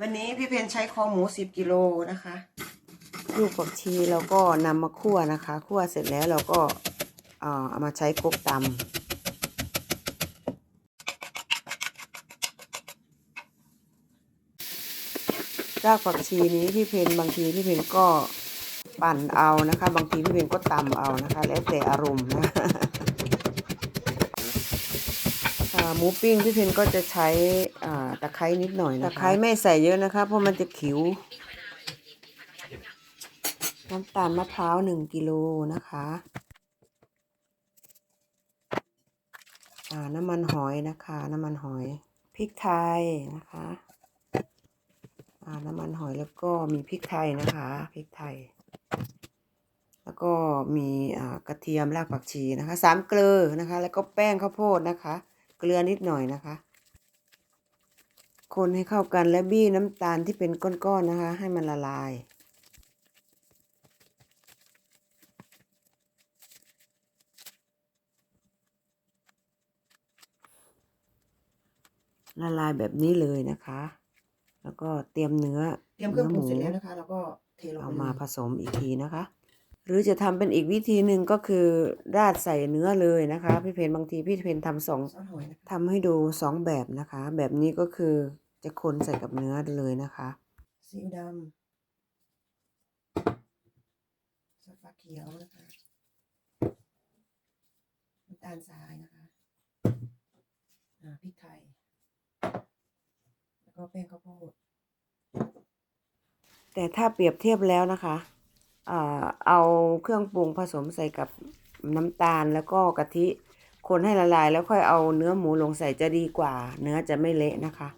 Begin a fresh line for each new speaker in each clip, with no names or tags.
วันนี้พี่เพนใช้คอหมูสิบกิโลนะคะ
ลูกผักชีเราก็นำมาคั่วนะคะคั่วเสร็จแล้วเราก็เอามาใช้ครกตำรากผักชีนี้พี่เพนบางทีพี่เพนก็ปั่นเอานะคะ บางทีพี่เพนก็ตำเอานะคะ แล้วแต่อารมณ์นะ หมูปิ้งพี่เพนก็จะใช้ตะไคร้นิดหน่อยนะคะ ตะไคร้ไม่ใส่เยอะนะคะ เพราะมันจะขิว น้ำตาลมะพร้าวหนึ่งกิโลนะคะน้ำมันหอยนะคะ น้ำมันหอย พริกไทยนะคะน้ำมันหอยแล้วก็มีพริกไทยนะคะ พริกไทย แล้วก็มีกระเทียมรากผักชีนะคะ สามเกลือนะคะ แล้วก็แป้งข้าวโพดนะคะ กลือนิดหน่อยนะคะ คนให้เข้ากันและบี้น้ำตาลที่เป็นก้อนๆนะคะ ให้มันละลายละลายแบบนี้เลยนะคะ แล้วก็เตรียมเนื้อ
เตรียมเครื่องปรุง
ห
เสร็จแล้วนะคะ แล้วก็เทลง
เอา
ไป
มา
เลย
ผสมอีกทีนะคะ หรือจะทำเป็นอีกวิธีหนึ่งก็คือราดใส่เนื้อเลยนะคะ พี่เพนบางทีพี่เพนทำสอง
ซอสหอยนะคะ
ทำให้ดูสองแบบนะคะ แบบนี้ก็คือจะคนใส่กับเนื้อเลยนะคะ
ซีอิ๊วดำซอสฟ้าเขียวนะคะน้ำตาลทรายนะคะอ่าพริกไทย แล้วก็แป้งข้าวโพด
แต่ถ้าเปรียบเทียบแล้วนะคะอ่า เอาเครื่องปรุงผสมใส่กับน้ำตาลแล้วก็กะทิ คนให้ละลายแล้วค่อยเอาเนื้อหมูลงใส่จะดีกว่า เนื้อจะไม่เละนะคะ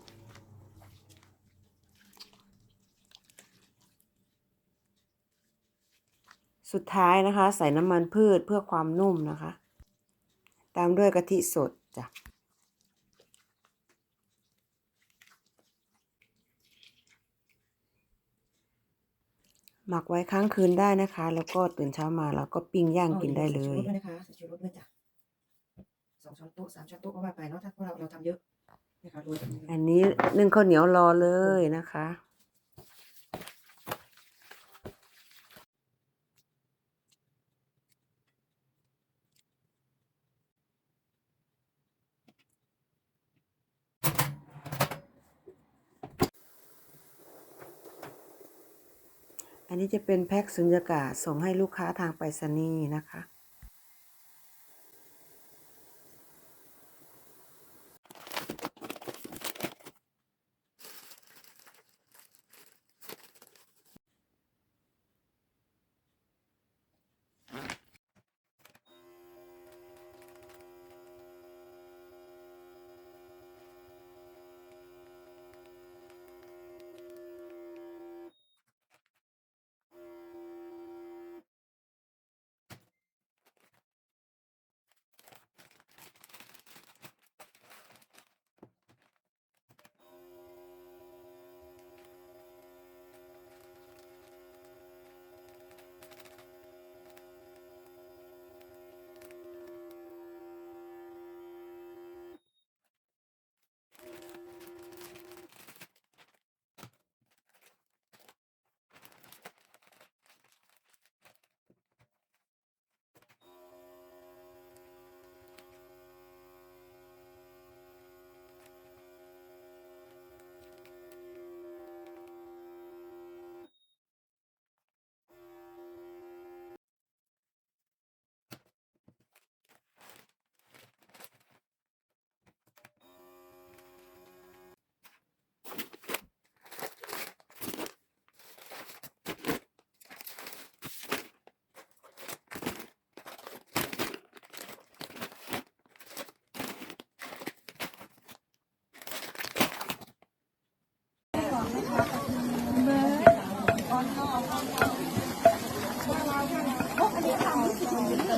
สุดท้ายนะคะ ใส่น้ำมันพืชเพื่อความนุ่มนะคะ ตามด้วยกะทิสดจ้ะ หมักไว้ค้างคืนได้นะคะ แล้วก็ตื่นเช้ามาเราก็ปิ้งย่างกินได้เลย
ใส่ชูรสด้วยนะคะใส่ชูรสด้วยจ้ะสองช้อนโต๊ะสามช้อนโต๊ะก็ว่าไปเนาะถ้าพวกเราเราทำเยอะนะคะโรยแบบนี้
อันนี้นึ่งข้าวเหนียวรอเลยนะคะ อันนี้จะเป็นแพ็คสุญญากาศส่งให้ลูกค้าทางไปรษณีย์นะคะ